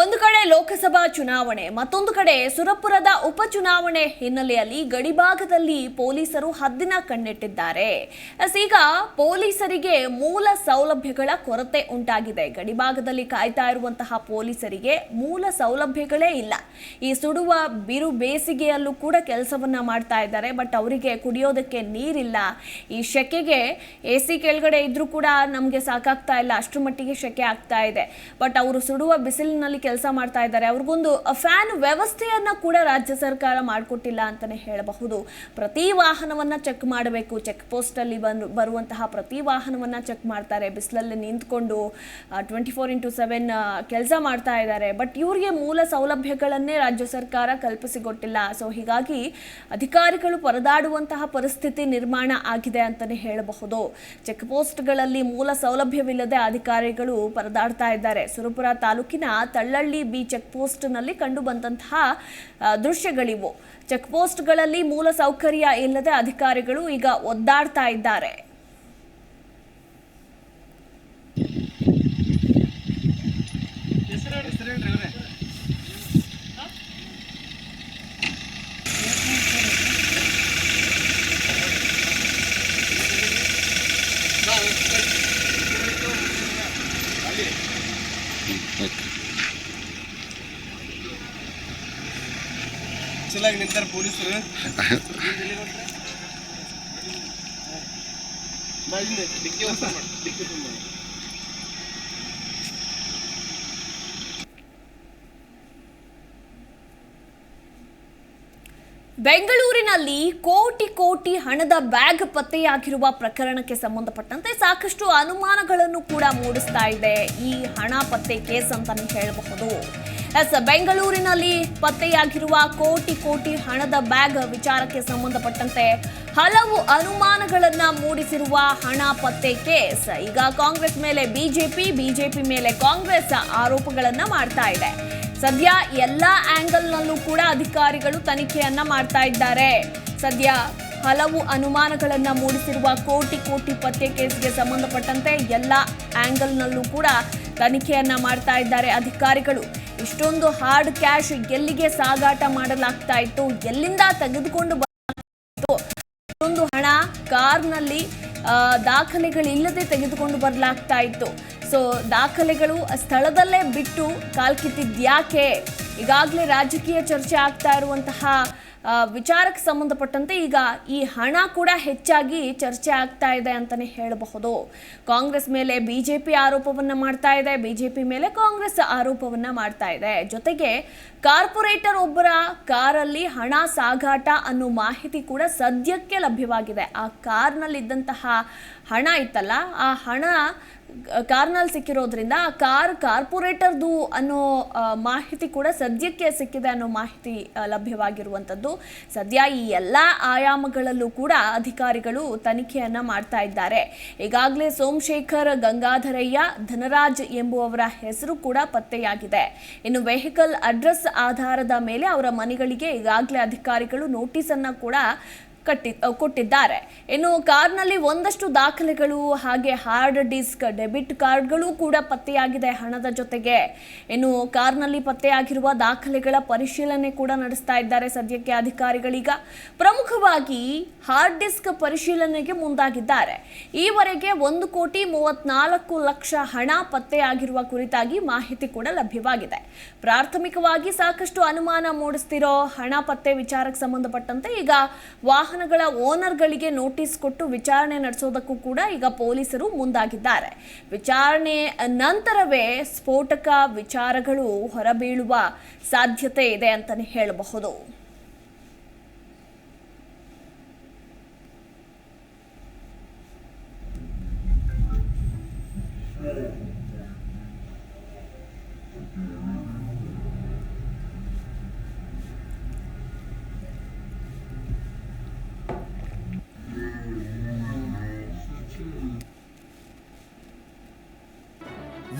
ಒಂದು ಕಡೆ ಲೋಕಸಭಾ ಚುನಾವಣೆ, ಮತ್ತೊಂದು ಕಡೆ ಸುರಪುರದ ಉಪಚುನಾವಣೆ ಹಿನ್ನೆಲೆಯಲ್ಲಿ ಗಡಿಭಾಗದಲ್ಲಿ ಪೊಲೀಸರು ಹದ್ದಿನ ಕಣ್ಣಿಟ್ಟಿದ್ದಾರೆ. ಈಗ ಪೊಲೀಸರಿಗೆ ಮೂಲ ಸೌಲಭ್ಯಗಳ ಕೊರತೆ ಉಂಟಾಗಿದೆ. ಗಡಿಭಾಗದಲ್ಲಿ ಕಾಯ್ತಾ ಇರುವಂತಹ ಪೊಲೀಸರಿಗೆ ಮೂಲ ಸೌಲಭ್ಯಗಳೇ ಇಲ್ಲ. ಈ ಸುಡುವ ಬಿರು ಬೇಸಿಗೆಯಲ್ಲೂ ಕೂಡ ಕೆಲಸವನ್ನ ಮಾಡ್ತಾ ಇದ್ದಾರೆ. ಬಟ್ ಅವರಿಗೆ ಕುಡಿಯೋದಕ್ಕೆ ನೀರಿಲ್ಲ. ಈ ಶೆಕೆಗೆ ಎ ಸಿ ಕೆಳಗಡೆ ಇದ್ರೂ ಕೂಡ ನಮಗೆ ಸಾಕಾಗ್ತಾ ಇಲ್ಲ. ಅಷ್ಟರ ಮಟ್ಟಿಗೆ ಶೆಕೆ ಆಗ್ತಾ ಇದೆ. ಬಟ್ ಅವರು ಸುಡುವ ಬಿಸಿಲಿನಲ್ಲಿ ಕೆಲಸ ಮಾಡ್ತಾ ಇದ್ದಾರೆ. ಅವ್ರಿಗೊಂದು ಫ್ಯಾನ್ ವ್ಯವಸ್ಥೆಯನ್ನ ಕೂಡ ರಾಜ್ಯ ಸರ್ಕಾರ ಮಾಡಿಕೊಟ್ಟಿಲ್ಲ ಅಂತಾನೆ ಹೇಳಬಹುದು. ಪ್ರತಿ ವಾಹನವನ್ನ ಚೆಕ್ ಮಾಡಬೇಕು. ಚೆಕ್ ಪೋಸ್ಟ್ ಅಲ್ಲಿ ಬಂದು, ಬರುವಂತಹ ಪ್ರತಿ ವಾಹನವನ್ನ ಚೆಕ್ ಮಾಡ್ತಾರೆ. ಬಿಸಿಲಲ್ಲಿ ನಿಂತ್ಕೊಂಡು ಟ್ವೆಂಟಿ ಫೋರ್ ಇಂಟು ಸೆವೆನ್ ಕೆಲಸ ಮಾಡ್ತಾ ಇದ್ದಾರೆ. ಬಟ್ ಇವರಿಗೆ ಮೂಲ ಸೌಲಭ್ಯಗಳನ್ನೇ ರಾಜ್ಯ ಸರ್ಕಾರ ಕಲ್ಪಿಸಿಕೊಟ್ಟಿಲ್ಲ. ಸೊ ಹೀಗಾಗಿ ಅಧಿಕಾರಿಗಳು ಪರದಾಡುವಂತಹ ಪರಿಸ್ಥಿತಿ ನಿರ್ಮಾಣ ಆಗಿದೆ ಅಂತಾನೆ ಹೇಳಬಹುದು. ಚೆಕ್ ಪೋಸ್ಟ್ಗಳಲ್ಲಿ ಮೂಲ ಸೌಲಭ್ಯವಿಲ್ಲದೆ ಅಧಿಕಾರಿಗಳು ಪರದಾಡ್ತಾ ಇದ್ದಾರೆ. ಸುರಪುರ ತಾಲೂಕಿನ ತಳ್ಳಳ್ಳಿ ಬಿ ಚೆಕ್ ಪೋಸ್ಟ್ನಲ್ಲಿ ಕಂಡು ಬಂದಂತಹ ದೃಶ್ಯಗಳಿವು. ಚೆಕ್ ಪೋಸ್ಟ್ಗಳಲ್ಲಿ ಮೂಲ ಸೌಕರ್ಯ ಇಲ್ಲದೆ ಅಧಿಕಾರಿಗಳು ಈಗ ಒದ್ದಾಡ್ತಾ ಇದ್ದಾರೆ. ನಿಂತಾರೆ ಪೊಲೀಸರು. ಬೆಂಗಳೂರಿನಲ್ಲಿ ಕೋಟಿ ಕೋಟಿ ಹಣದ ಬ್ಯಾಗ್ ಪತ್ತೆಯಾಗಿರುವ ಪ್ರಕರಣಕ್ಕೆ ಸಂಬಂಧಪಟ್ಟಂತೆ ಸಾಕಷ್ಟು ಅನುಮಾನಗಳನ್ನು ಕೂಡ ಮೂಡಿಸ್ತಾ ಇದೆ. ಈ ಹಣ ಪತ್ತೆ ಕೇಸ್ ಅಂತಾನೆ ಹೇಳಬಹುದು. ಎಸ್, ಬೆಂಗಳೂರಿನಲ್ಲಿ ಪತ್ತೆಯಾಗಿರುವ ಕೋಟಿ ಕೋಟಿ ಹಣದ ಬ್ಯಾಗ್ ವಿಚಾರಕ್ಕೆ ಸಂಬಂಧಪಟ್ಟಂತೆ ಹಲವು ಅನುಮಾನಗಳನ್ನ ಮೂಡಿಸಿರುವ ಹಣ ಪತ್ತೆ ಕೇಸ್. ಈಗ ಕಾಂಗ್ರೆಸ್ ಮೇಲೆ ಬಿಜೆಪಿ ಬಿಜೆಪಿ ಮೇಲೆ ಕಾಂಗ್ರೆಸ್ ಆರೋಪಗಳನ್ನ ಮಾಡ್ತಾ ಇದೆ. ಸದ್ಯ ಎಲ್ಲ ಆಂಗಲ್ನಲ್ಲೂ ಕೂಡ ಅಧಿಕಾರಿಗಳು ತನಿಖೆಯನ್ನ ಮಾಡ್ತಾ ಇದ್ದಾರೆ. ಸದ್ಯ ಹಲವು ಅನುಮಾನಗಳನ್ನ ಮೂಡಿಸಿರುವ ಕೋಟಿ ಕೋಟಿ ಪತ್ತೆ ಕೇಸ್ಗೆ ಸಂಬಂಧಪಟ್ಟಂತೆ ಎಲ್ಲ ಆಂಗಲ್ನಲ್ಲೂ ಕೂಡ ತನಿಖೆಯನ್ನ ಮಾಡ್ತಾ ಇದ್ದಾರೆ ಅಧಿಕಾರಿಗಳು. ಇಷ್ಟೊಂದು ಹಾರ್ಡ್ ಕ್ಯಾಶ್ ಎಲ್ಲಿಗೆ ಸಾಗಾಟ ಮಾಡಲಾಗ್ತಾ ಇತ್ತು? ಎಲ್ಲಿಂದ ತೆಗೆದುಕೊಂಡು ಬರಲಾಗ್ತಾ ಇಷ್ಟೊಂದು ಹಣ ಕಾರ್ನಲ್ಲಿ ದಾಖಲೆಗಳಿಲ್ಲದೆ ತೆಗೆದುಕೊಂಡು ಬರಲಾಗ್ತಾ ಇತ್ತು. ಸೊ ದಾಖಲೆಗಳು ಸ್ಥಳದಲ್ಲೇ ಬಿಟ್ಟು ಕಾಲ್ಕಿತ್ತಿದ್ಯಾಕೆ ಈಗಾಗಲೇ ರಾಜಕೀಯ ಚರ್ಚೆ ಆಗ್ತಾ ಇರುವಂತಹ ವಿಚಾರಕ್ಕೆ ಸಂಬಂಧಪಟ್ಟಂತೆ ಈಗ ಈ ಹಣ ಕೂಡ ಹೆಚ್ಚಾಗಿ ಚರ್ಚೆ ಆಗ್ತಾ ಇದೆ ಅಂತಲೇ ಹೇಳಬಹುದು. ಕಾಂಗ್ರೆಸ್ ಮೇಲೆ ಬಿಜೆಪಿ ಆರೋಪವನ್ನು ಮಾಡ್ತಾ ಇದೆ, ಬಿಜೆಪಿ ಮೇಲೆ ಕಾಂಗ್ರೆಸ್ ಆರೋಪವನ್ನು ಮಾಡ್ತಾ ಇದೆ. ಜೊತೆಗೆ ಕಾರ್ಪೊರೇಟರ್ ಒಬ್ಬರ ಕಾರಲ್ಲಿ ಹಣ ಸಾಗಾಟ ಅನ್ನೋ ಮಾಹಿತಿ ಕೂಡ ಸದ್ಯಕ್ಕೆ ಲಭ್ಯವಾಗಿದೆ. ಆ ಕಾರ್ನಲ್ಲಿದ್ದಂತಹ ಹಣ ಇತ್ತಲ್ಲ, ಆ ಹಣ ಕಾರ್ನಲ್ಲಿ ಸಿಕ್ಕಿರೋದ್ರಿಂದ ಆ ಕಾರ್ ಕಾರ್ಪೊರೇಟರ್ದು ಅನ್ನೋ ಮಾಹಿತಿ ಕೂಡ ಸದ್ಯಕ್ಕೆ ಸಿಕ್ಕಿದೆ ಅನ್ನೋ ಮಾಹಿತಿ ಲಭ್ಯವಾಗಿರುವಂಥದ್ದು. ಸದ್ಯ ಈ ಎಲ್ಲ ಆಯಾಮಗಳಲ್ಲೂ ಕೂಡ ಅಧಿಕಾರಿಗಳು ತನಿಖೆಯನ್ನು ಮಾಡ್ತಾ ಇದ್ದಾರೆ. ಈಗಾಗಲೇ ಸೋಮಶೇಖರ್ ಗಂಗಾಧರಯ್ಯ, ಧನರಾಜ್ ಎಂಬುವವರ ಹೆಸರು ಕೂಡ ಪತ್ತೆಯಾಗಿದೆ. ಇನ್ನು ವೆಹಿಕಲ್ ಅಡ್ರೆಸ್ ಆಧಾರದ ಮೇಲೆ ಅವರ ಮನೆಗಳಿಗೆ ಈಗಾಗಲೇ ಅಧಿಕಾರಿಗಳು ನೋಟಿಸನ್ನು ಕೂಡ ಕಟ್ಟಿ ಕೊಟ್ಟಿದ್ದಾರೆ. ಇನ್ನು ಕಾರ್ನಲ್ಲಿ ಒಂದಷ್ಟು ದಾಖಲೆಗಳು, ಹಾಗೆ ಹಾರ್ಡ್ ಡಿಸ್ಕ್, ಡೆಬಿಟ್ ಕಾರ್ಡ್ಗಳು ಕೂಡ ಪತ್ತೆಯಾಗಿದೆ ಹಣದ ಜೊತೆಗೆ. ಇನ್ನು ಕಾರ್ನಲ್ಲಿ ಪತ್ತೆಯಾಗಿರುವ ದಾಖಲೆಗಳ ಪರಿಶೀಲನೆ ಕೂಡ ನಡೆಸ್ತಾ ಇದ್ದಾರೆ ಸದ್ಯಕ್ಕೆ ಅಧಿಕಾರಿಗಳೀಗ. ಪ್ರಮುಖವಾಗಿ ಹಾರ್ಡ್ ಡಿಸ್ಕ್ ಪರಿಶೀಲನೆಗೆ ಮುಂದಾಗಿದ್ದಾರೆ. ಈವರೆಗೆ ಒಂದು ಕೋಟಿ ಮೂವತ್ನಾಲ್ಕು ಲಕ್ಷ ಹಣ ಪತ್ತೆಯಾಗಿರುವ ಕುರಿತಾಗಿ ಮಾಹಿತಿ ಕೂಡ ಲಭ್ಯವಾಗಿದೆ. ಪ್ರಾಥಮಿಕವಾಗಿ ಸಾಕಷ್ಟು ಅನುಮಾನ ಮೂಡಿಸ್ತಿರೋ ಹಣ ಪತ್ತೆ ವಿಚಾರಕ್ಕೆ ಸಂಬಂಧಪಟ್ಟಂತೆ ಈಗ ವಾಹನಗಳ ಓನರ್ಗಳಿಗೆ ನೋಟಿಸ್ ಕೊಟ್ಟು ವಿಚಾರಣೆ ನಡೆಸೋದಕ್ಕೂ ಕೂಡ ಈಗ ಪೊಲೀಸರು ಮುಂದಾಗಿದ್ದಾರೆ. ವಿಚಾರಣೆ ನಂತರವೇ ಸ್ಫೋಟಕ ವಿಚಾರಗಳು ಹೊರಬೀಳುವ ಸಾಧ್ಯತೆ ಇದೆ ಅಂತಲೇ ಹೇಳಬಹುದು.